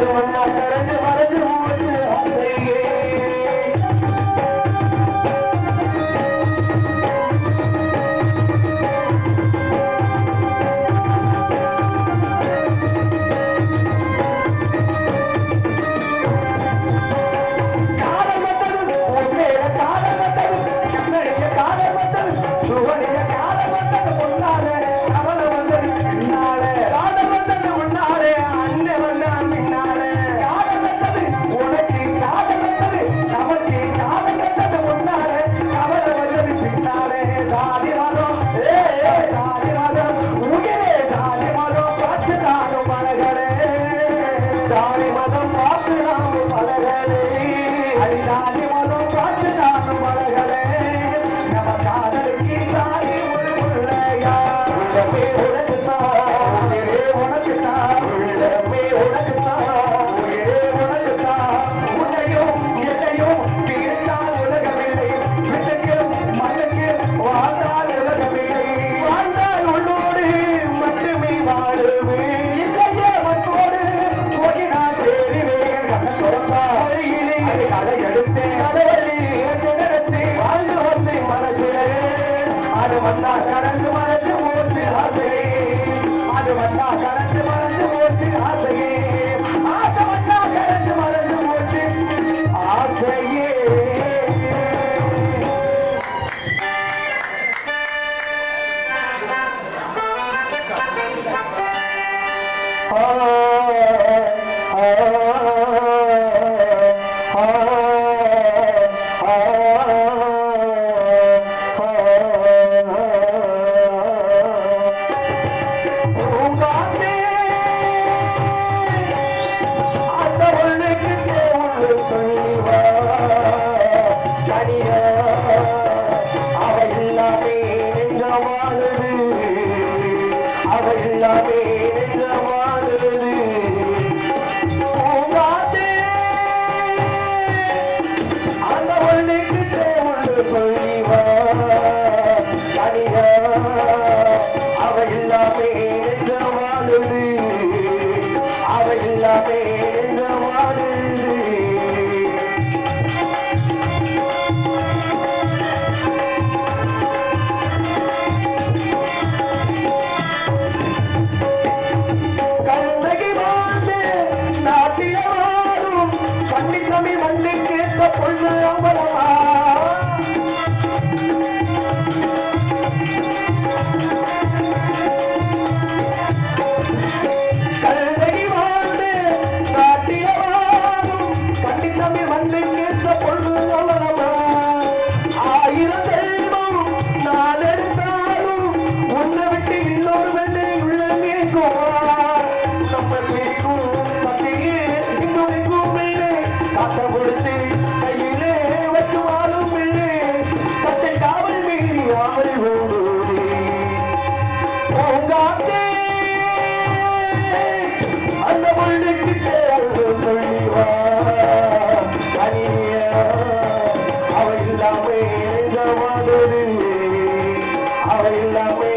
அது மண்ணா கரைஞ்சு களை எடுத்து நினைச்சு வாழ்ந்து வந்து மனசு அது வந்தா கரைஞ்சு மறைச்சு மூச்சு ஆசை அது வந்தா கரைஞ்சு மறைச்சு மூச்சு ஆசையே. Thank you. அவள் இல்லாமல்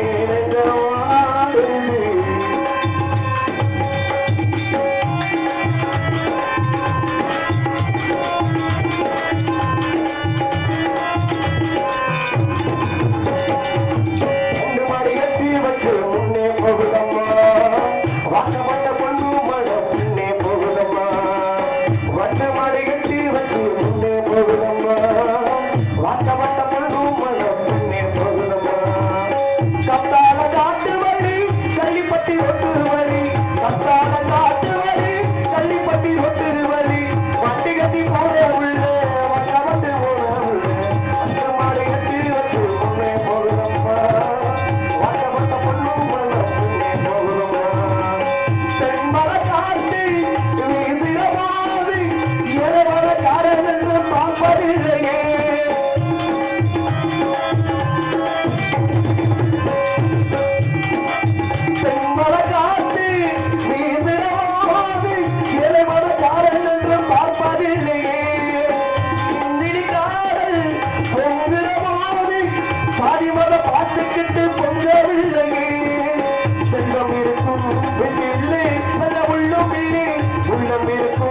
செல்வம் இருக்கும் உள்ளம் இருக்கும்.